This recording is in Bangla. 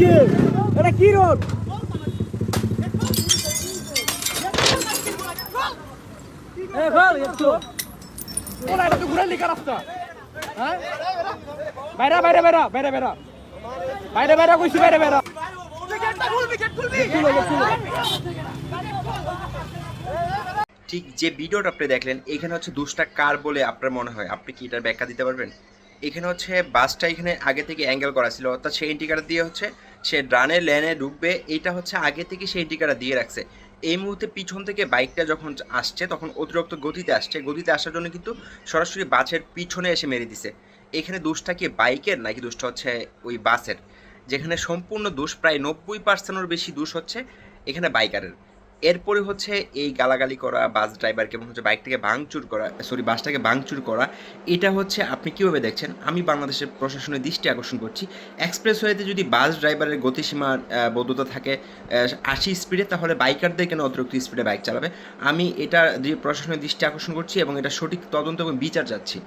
কি এটা কি রোড এ বল একটু ওরা তো ঘুরে লিখা রাস্তা হ্যাঁ বাইরে বাইরে বাইরে বাইরে বাইরে বাইরে বাইরে কইছি বাইরে বাইরে ঠিক যে ভিডিওটা আপনি দেখলেন, এখানে হচ্ছে দুষ্টা কার বলে আপনার মনে হয়। আপনি কি এটার ব্যাখ্যা দিতে পারবেন? এখানে হচ্ছে বাসটা এখানে আগে থেকে অ্যাঙ্গেল করা ছিল। অর্থাৎ সেই ইন্ডিকেটার দিয়ে হচ্ছে সে ডানে লেনে ঢুকবে। এটা হচ্ছে আগে থেকে সেই ইন্ডিকেটার দিয়ে রাখছে। এই মুহূর্তে পিছন থেকে বাইকটা যখন আসছে, তখন অতিরিক্ত গতিতে আসছে। গতিতে আসার জন্য কিন্তু সরাসরি বাসের পিছনে এসে মেরে দিছে। এখানে দোষটা কি বাইকের নাকি দোষটা হচ্ছে ওই বাসের? যেখানে সম্পূর্ণ দোষ, প্রায় নব্বই পার্সেন্টের বেশি দোষ হচ্ছে এখানে বাইকারের এরপরে হচ্ছে এই গালাগালি করা বাস ড্রাইভারকে এবং হচ্ছে বাইকটাকে ভাঙচুর করা সরি বাসটাকে ভাঙচুর করা এটা হচ্ছে আপনি কীভাবে দেখছেন? আমি বাংলাদেশের প্রশাসনের দৃষ্টি আকর্ষণ করছি। এক্সপ্রেসওয়েতে যদি বাস ড্রাইভারের গতিসীমা আহ, বৈধতা থাকে আশি স্পিডে তাহলে বাইকারদের কেন অতিরিক্ত স্পিডে বাইক চালাবে? আমি এটা প্রশাসনের দৃষ্টি আকর্ষণ করছি এবং এটা সঠিক তদন্ত এবং বিচার চাচ্ছি।